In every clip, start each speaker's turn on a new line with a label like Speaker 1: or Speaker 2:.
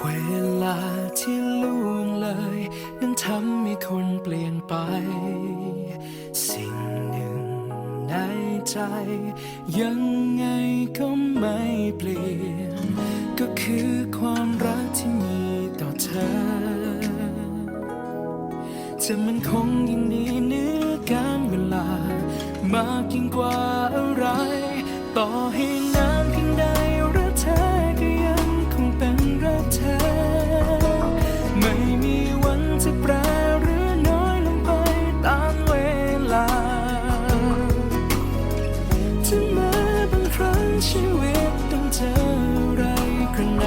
Speaker 1: เวลาที่ล่วงเลยนั้นทำให้คนเปลี่ยนไป สิ่งหนึ่งในใจ ยังไงก็ไม่เปลี่ยน ก็คือความ จะมันคงยิ่งหนี้เนื้อการเวลา มากยิ่งกว่าอะไร ต่อให้นานเพียงใดรักเธอก็ยังคงเป็นรักเธอ ไม่มีวันจะแปรหรือน้อยลงไปตามเวลาถึงแม้บางครั้งชีวิตต้องเจออะไรกระหน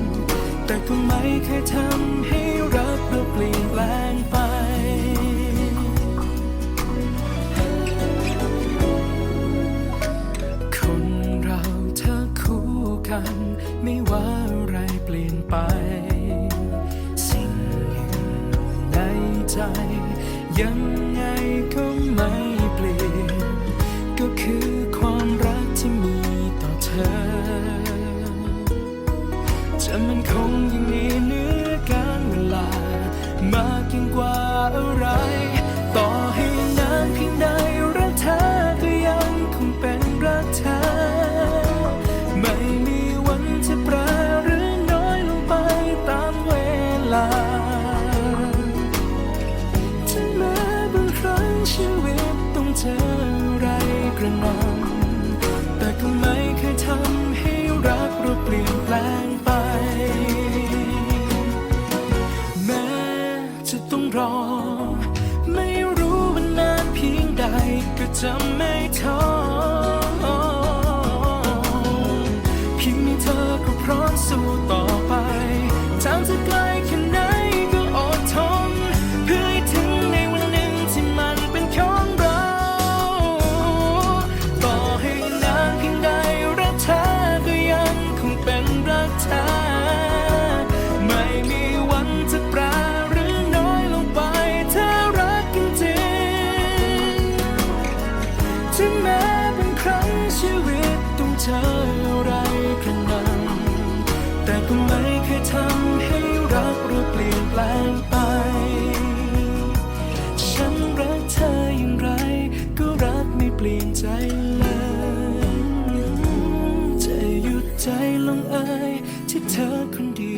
Speaker 1: ำแต่ก็ไม่เคยทำ ยังไงก็ไม่เปลี่ยน ก็คือความรักที่มีต่อเธอ จะมันคงยังมีเนื้อการเวลา มากยิ่งกว่าอะไร ต่อให้นานเพียงใด รอ ไม่รู้ว่านานเพียงใดก็จะไม่ท้อเพียงมีเธอก็พร้อมสู้ต่อไปทางจะไกล รักเรืาเปลี่ยนแปลงไป ฉันรักเธออย่างไร ก็รักไม่เปลี่ยนใจเลย จะหยุดใจลงเอ่ยที่เธอคนเดียว